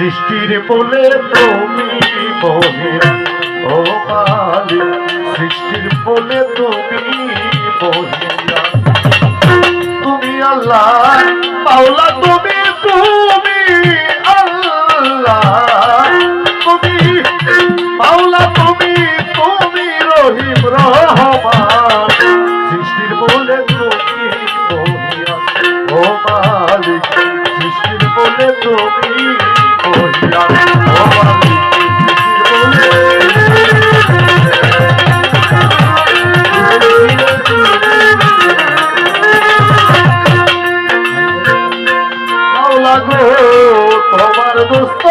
সৃষ্টির বলে তুমি বহিয়া ও মালিক, সৃষ্টির বলে তুমি বহিয়া তুমি আল্লাহ, মাওলা, তুমি তুমি আল্লাহ। তুমি মাওলা, তুমি তুমি রহিম রহমান তোমার দোস্ত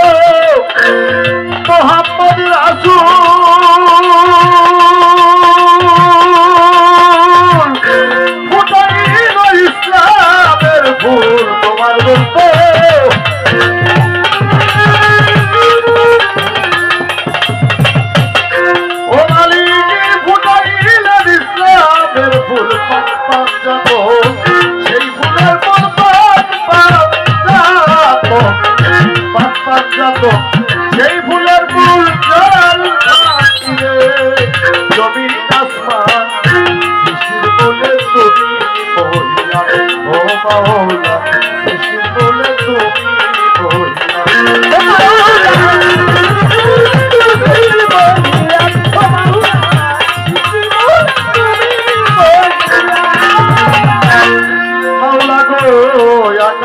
সেই ফুলের ফুল জল জমিন আসমান বলে তুমি বইলা ও মাওলা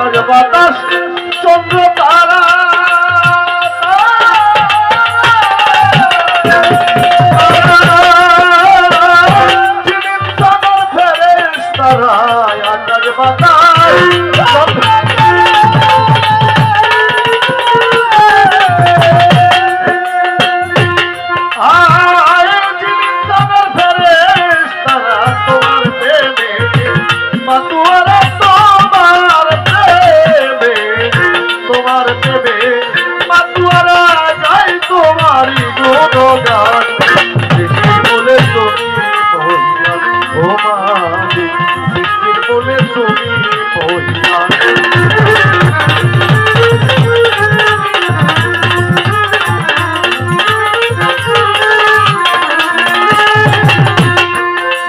olha, botas গুণগান সৃষ্টির বলে তুমি ও বলে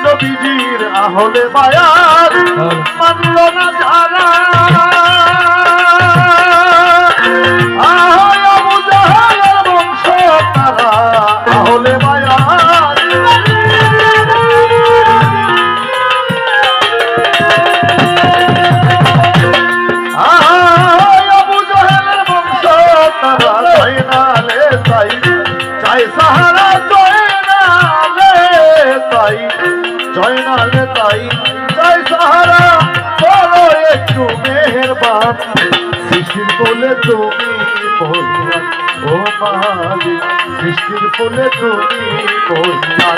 নবীজির আহলে বায়ার মানল না যারা। চাই সাহারা জয়নালে তাই জয়নালে তাই চাই সাহারা, বলো একটু মেহেরবান। সৃষ্টির বলে তুমি বললা ও মালিক সৃষ্টির বলে তুমি বললা